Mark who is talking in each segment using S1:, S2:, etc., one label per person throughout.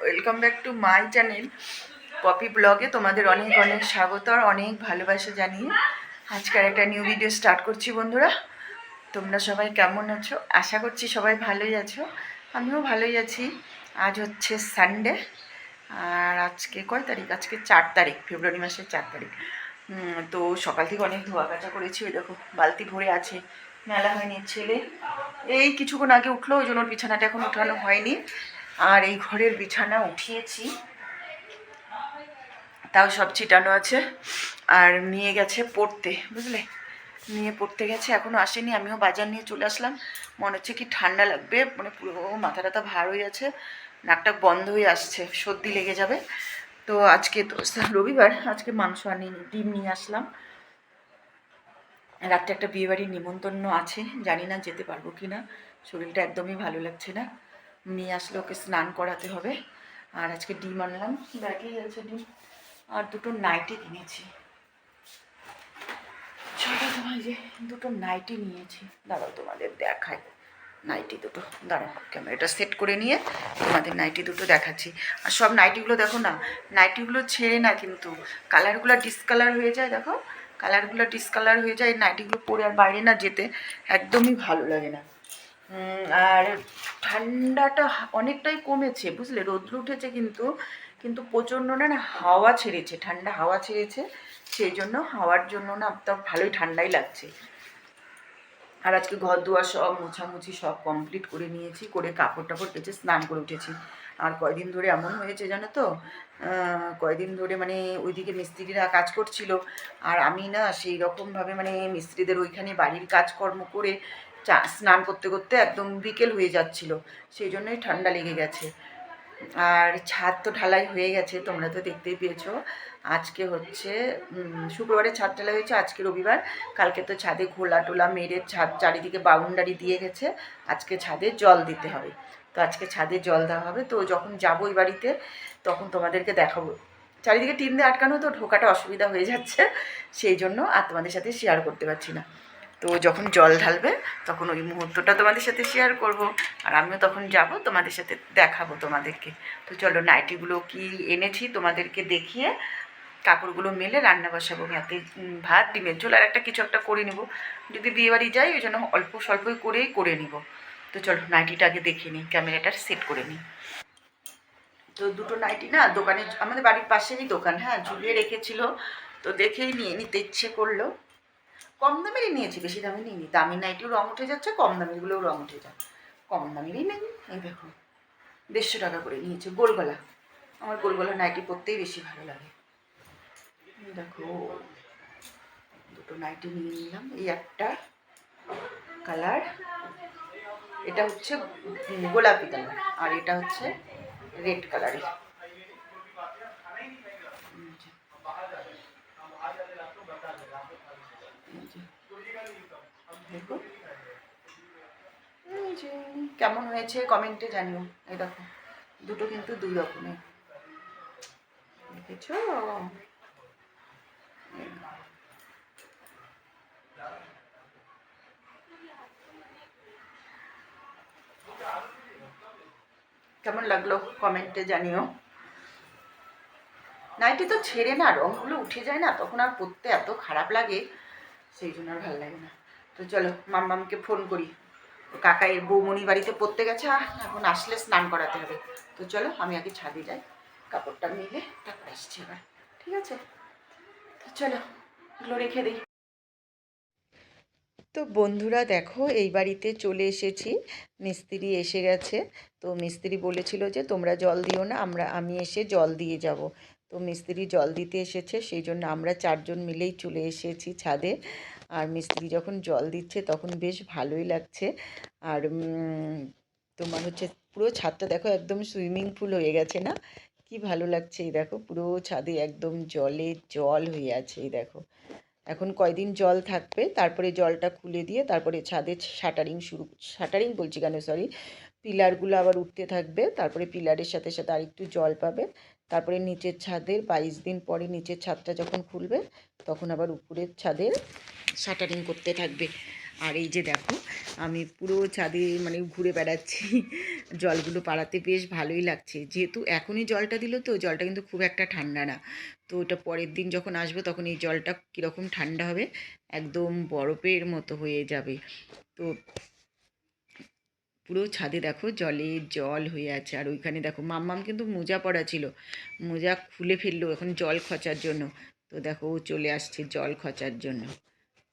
S1: Welcome back to my channel Poppy ব্লগে তোমাদের অনেক অনেক স্বাগত আর অনেক ভালোবাসা জানিয়ে আজকের একটা নিউ ভিডিও স্টার্ট করছি বন্ধুরা। তোমরা সবাই কেমন আছো? আশা করছি সবাই ভালোই আছো। আমিও ভালোই আছি। আজ হচ্ছে সানডে আর আজকে কয় তারিখ? আজকে চার তারিখ ফেব্রুয়ারি মাসের চার তারিখ। তো সকাল থেকে অনেক ধোয়া কাচা করেছি, ওই দেখো, বালতি ভরে আছে, মেলা হয়নি, ছেলে। এই কিছুক্ষণ আগে উঠল, ওই জন্য ওর বিছানাটা এখন উঠানো হয়নি। আর এই ঘরের বিছানা উঠিয়েছি। তাও সব ছিটানো আছে। আর নিয়ে গেছে পড়তে, বুঝলে? নিয়ে পড়তে গেছে এখনও আসেনি। আমিও বাজার নিয়ে চলে আসলাম। মনে হচ্ছে কি ঠান্ডা লাগবে মানে পুরো মাথা টাথা ভার হয়ে আছে নাকটা বন্ধ হয়ে আসছে, সর্দি লেগে যাবে। তো আজকে তো রবিবার, আজকে মাংস আনিনি, ডিম নিয়ে আসলাম। রাত্রে একটা বিয়েবাড়ির নিমন্ত্রণ আছে, জানি না যেতে পারব কি না শরীরটা একদমই ভালো লাগছে না। নিয়ে আসলে ওকে স্নান করাতে হবে। আর আজকে ডিম আনলাম ব্যাগেই আছে ডিম। আর দুটো নাইটি কিনেছি। চলো যে দুটো নাইটি নিয়েছি। দাঁড়াও, তোমাদের দেখাই। নাইটি দুটো। দাঁড়াও ক্যামেরাটা সেট করে নিয়ে তোমাদের নাইটি দুটো দেখাচ্ছি। আর সব নাইটিগুলো দেখো না, নাইটিগুলো ছেড়ে না কিন্তু। কালারগুলো ডিসকালার হয়ে যায়, দেখো। কালারগুলো ডিসকালার হয়ে যায় নাইটিগুলো পরে আর বাইরে না যেতে একদমই ভালো লাগে না। আর ঠান্ডাটা অনেকটাই কমেছে, বুঝলে? রোদ্র উঠেছে কিন্তু কিন্তু প্রচণ্ড না না, হাওয়া ছেড়েছে, ঠান্ডা হাওয়া ছেড়েছে, সেই জন্য হাওয়ার জন্য না তো ভালোই ঠান্ডাই লাগছে। আর আজকে ঘর দুয়ার সব মোছামুছি সব কমপ্লিট করে নিয়েছি, করে কাপড় টাপড় কেচে স্নান করে উঠেছি। আর কয়দিন ধরে এমন হয়েছে জানো তো? কয়দিন ধরে মানে ওইদিকে মিস্ত্রিরা কাজ করছিল, আর আমি না সেই রকমভাবে মানে মিস্ত্রিদের ওইখানে বাড়ির কাজকর্ম করে চা, স্নান করতে করতে একদম বিকেল হয়ে যাচ্ছিল, সেই জন্যই ঠান্ডা লেগে গেছে। আর ছাদ তো ঢালাই হয়ে গেছে, তোমরা তো দেখতেই পেয়েছ। আজকে হচ্ছে শুক্রবারে ছাদ ঢালাই হয়েছে, আজকে রবিবার। কালকে তো ছাদে ঘোলা টোলা মেরে ছাদ চারিদিকে বাউন্ডারি দিয়ে গেছে, আজকে ছাদে জল দিতে হবে। তো আজকে ছাদে জল দেওয়া হবে, তো যখন যাব ওই বাড়িতে, তখন তোমাদেরকে দেখাবো। চারিদিকে টিন দিয়ে আটকানো তো ঢোকাটা অসুবিধা হয়ে যাচ্ছে, সেই জন্য আর তোমাদের সাথে শেয়ার করতে পারছি না। তো যখন জল ঢালবে, তখন ওই মুহূর্তটা তোমাদের সাথে শেয়ার করব। আর আমিও তখন যাব, তোমাদের সাথে দেখাবো তোমাদেরকে। তো চলো নাইটিগুলো কি এনেছি তোমাদেরকে দেখিয়ে কাপড়গুলো মেলে রান্না বসাবো। ভাতে ভাত, ডিমের ঝোল আর একটা কিছু একটা করে নেব। যদি বিয়েবাড়ি যাই, ওই জন্য অল্প স্বল্পই করেই করে নিব। তো চলো নাইটিটা আগে দেখে নিই, ক্যামেরাটা সেট করে নিই। তো দুটো নাইটি না, দোকানে, আমাদের বাড়ির পাশেরই দোকান হ্যাঁ ঝুলিয়ে রেখেছিল। তো দেখেই নিয়ে নিতে ইচ্ছে করল। কম দামেরই নিয়েছি, বেশি দামে নিইনি। দামি নাইটিও রং উঠে যাচ্ছে, কম দামেরগুলোও রং উঠে যায় কম দামেরই নেই, এই দেখো। দেড়শো টাকা করে নিয়েছে, গোলগলা। আমার গোলগলা নাইটি পরতেই বেশি ভালো লাগে। দেখো, দুটো নাইটি নিয়ে নিলাম, এই একটা কালার। এটা হচ্ছে গোলাপি কালার, আর এটা হচ্ছে রেড কালারের। কেমন হয়েছে কমেন্টে জানিও। এই দেখো, দুটো কিন্তু দুই রকমের। দেখেছ। কেমন লাগল কমেন্টে জানিও। নাইটি তো ছেড়ে না রঙগুলো উঠে যায় না, তখন আর পরতে এত খারাপ লাগে, সেই জন্য আর ভালো লাগে না। তো চলো, মাম্মামকে ফোন করি। ও কাকা এর বৌমণি বাড়িতে পড়তে গেছে এখন আসলে স্নান করাতে হবে। তো চলো, আমি আগে ছাদে যাই, কাপড়টা মিলে তারপর আসছি এবার ঠিক আছে? তো চলো, এগুলো রেখে দিই। তো বন্ধুরা, দেখো, এই বাড়িতে চলে এসেছি। মিস্ত্রি এসে গেছে। তো মিস্ত্রি বলেছিল যে, তোমরা জল দিও না, আমরা, আমি এসে জল দিয়ে যাব। তো মিস্ত্রি জল দিতে এসেছে, সেই জন্য আমরা চারজন মিলেই চলে এসেছি ছাদে। আর মিস্ত্রি যখন জল দিচ্ছে তখন বেশ ভালোই লাগছে। আর তোমার হচ্ছে পুরো ছাদটা দেখো একদম সুইমিং পুল হয়ে গেছে না? কি ভালো লাগছে এই দেখো, পুরো ছাদে একদম জলে জল হয়ে আছে এই দেখো। এখন কয়দিন জল থাকবে? তারপরে জলটা খুলে দিয়ে তারপরে ছাদে শাটারিং শুরু, শাটারিং বলছি কেন সরি পিলারগুলো আবার উঠতে থাকবে, তারপরে পিলারের সাথে সাথে আরেকটু জল পাবে। তারপরে নিচের ছাদের বাইশ দিন পরে নিচের ছাদটা যখন খুলবে, তখন আবার উপরের ছাদের শাটারিং করতে থাকবে। আর এই যে দেখো, আমি পুরো ছাদে মানে ঘুরে বেড়াচ্ছি। জলগুলো পাড়াতে বেশ ভালোই লাগছে। যেহেতু এখনই জলটা দিল তো, জলটা কিন্তু খুব একটা ঠান্ডা না। তো ওটা পরের দিন যখন আসবে, তখন এই জলটা কীরকম ঠান্ডা হবে, একদম বরফের মতো হয়ে যাবে। তো পুরো ছাদে দেখো জলে জল হয়ে আছে। আর ওইখানে দেখো মাম্মাম কিন্তু মোজা পড়া ছিল। মোজা খুলে ফেলল এখন জল খচার জন্য। তো দেখো ও চলে আসছে জল খচার জন্য।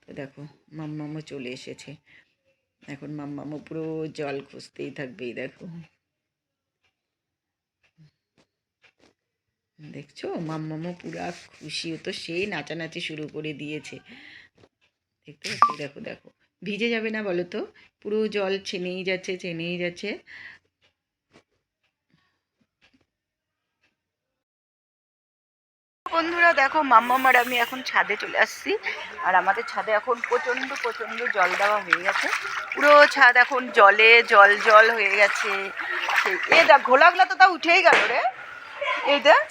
S1: তো দেখো মাম্মামও চলে এসেছে। এখন মাম্মামও পুরো জল খুঁজতেই থাকবে দেখো। দেখছ? মাম্মামও পুরা খুশি। তো সেই নাচানাচি শুরু করে দিয়েছে। দেখতে দেখো দেখো। ভিজে যাবে না বলো তো পুরো জল ছেনেই যাচ্ছে ছেনেই যাচ্ছে। বন্ধুরা, দেখো মাম্মাম আর আমি এখন ছাদে চলে আসছি। আর আমাদের ছাদে এখন প্রচণ্ড প্রচণ্ড জল দেওয়া হয়ে গেছে। পুরো ছাদ এখন জলে, জল জল হয়ে গেছে। সেই, এ দেখ ঘোলাগুলা তো তা উঠেই গেল রে। এই দেখ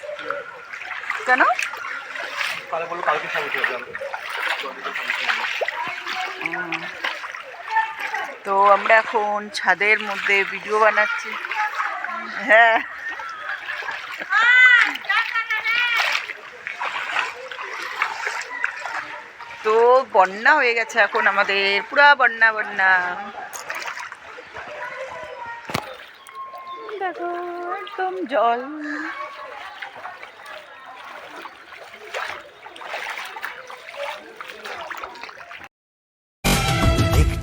S1: কেন
S2: কালে বলল কালকে সব উঠে যাবে
S1: উম, তো আমরা এখন ছাদের মধ্যে ভিডিও বানাচ্ছি। হ্যাঁ। তো বন্যা হয়ে গেছে এখন আমাদের, পুরা বন্যা বন্যা। দেখো, একদম জল।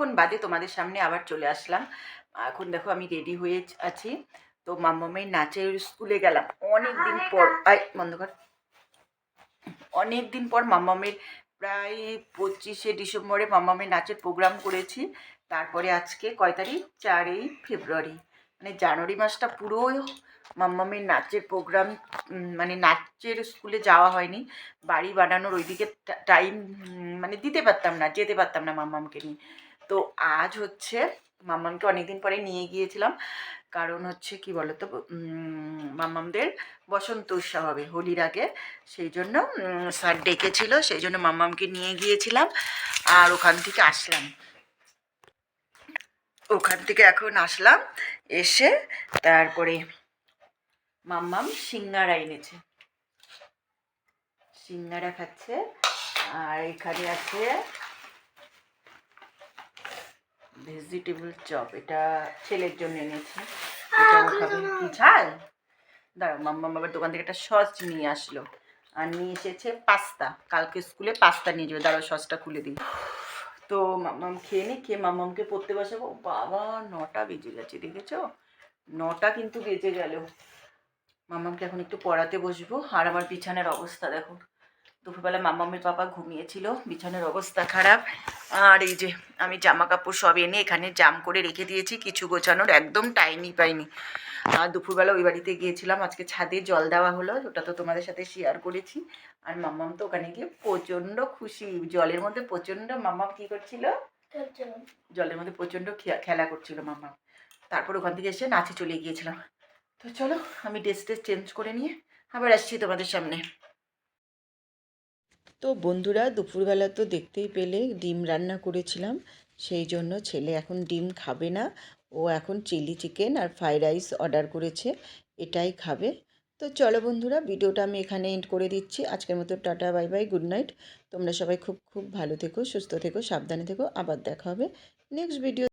S1: অনেকক্ষণ বাদে তোমাদের সামনে আবার চলে আসলাম। এখন দেখো আমি রেডি হয়ে আছি। তো মাম্মামের নাচের স্কুলে গেলাম। অনেক দিন পর আই বন্ধ কর। অনেক দিন পর মাম্মামের প্রায় পঁচিশে ডিসেম্বরে মাম্মামের নাচের প্রোগ্রাম করেছি। তারপরে আজকে কয় তারিখ? চারই ফেব্রুয়ারি। মানে জানুয়ারি মাসটা পুরো মাম্মামের নাচের প্রোগ্রাম মানে নাচের স্কুলে যাওয়া হয়নি। বাড়ি বানানোর ওইদিকে টাইম মানে দিতে পারতাম না যেতে পারতাম না মাম্মামকে নিয়ে। তো আজ হচ্ছে মাম্মামকে অনেকদিন পরে নিয়ে গিয়েছিলাম। কারণ হচ্ছে কি বলতো? উম, মাম্মামদের বসন্ত উৎসব হবে হোলির আগে। সেই জন্য স্যার ডেকেছিল সেই জন্য মাম্মামকে নিয়ে গিয়েছিলাম আর ওখান থেকে আসলাম। ওখান থেকে এখন আসলাম এসে তারপরে মাম্মাম সিঙ্গারা এনেছে। সিঙ্গারা খাচ্ছে আর এখানে আছে ভেজিটেবল চপ এটা ছেলের জন্য এনেছি। এটাও খাবে কি ঝাল? দাঁড়াও মাম্মাম আবার দোকান থেকে একটা সস নিয়ে আসলো আর নিয়ে এসেছে পাস্তা। কালকে স্কুলে পাস্তা নিয়ে যাবে। দাঁড়াও সসটা খুলে দিই। তো মাম্মাম খেয়ে নি খেয়ে মাম্মামকে পড়তে বসাবো। বাবা নটা বেজে গেছে দেখেছ? নটা কিন্তু বেজে গেল। মাম্মামকে এখন একটু পড়াতে বসবো। আর আমার বিছানার অবস্থা দেখো। দুপুরবেলা মাম্মামের পাপা ঘুমিয়েছিল, বিছানার অবস্থা খারাপ। আর এই যে আমি জামা কাপড় সব এনে এখানে জাম করে রেখে দিয়েছি, কিছু গোছানোর একদম টাইমই পাইনি। আর দুপুরবেলা ওই বাড়িতে গিয়েছিলাম, আজকে ছাদে জল দেওয়া হলো, ওটা তো তোমাদের সাথে শেয়ার করেছি। আর মাম্মাম তো ওখানে গিয়ে প্রচণ্ড খুশি, জলের মধ্যে প্রচণ্ড মাম্মাম কী করছিল? জলের মধ্যে প্রচণ্ড খেলা করছিল মাম্মাম। তারপর ওখান থেকে এসে নাচে চলে গিয়েছিলাম। তো চলো, আমি ড্রেস ট্রেস চেঞ্জ করে নিয়ে আবার আসছি তোমাদের সামনে। তো বন্ধুরা, দুপুরবেলা তো দেখতেই পেলে ডিম রান্না করেছিলাম। সেই জন্য ছেলে এখন ডিম খাবে না। ও এখন চিলি চিকেন আর ফ্রাইড রাইস অর্ডার করেছে, এটাই খাবে। তো চলো বন্ধুরা, ভিডিওটা আমি এখানে এন্ড করে দিচ্ছি। আজকের মতো tata, bye bye, good night. তোমরা সবাই খুব খুব ভালো থেকো, সুস্থ থেকো, সাবধানে থেকো। আবার দেখা হবে নেক্সট ভিডিও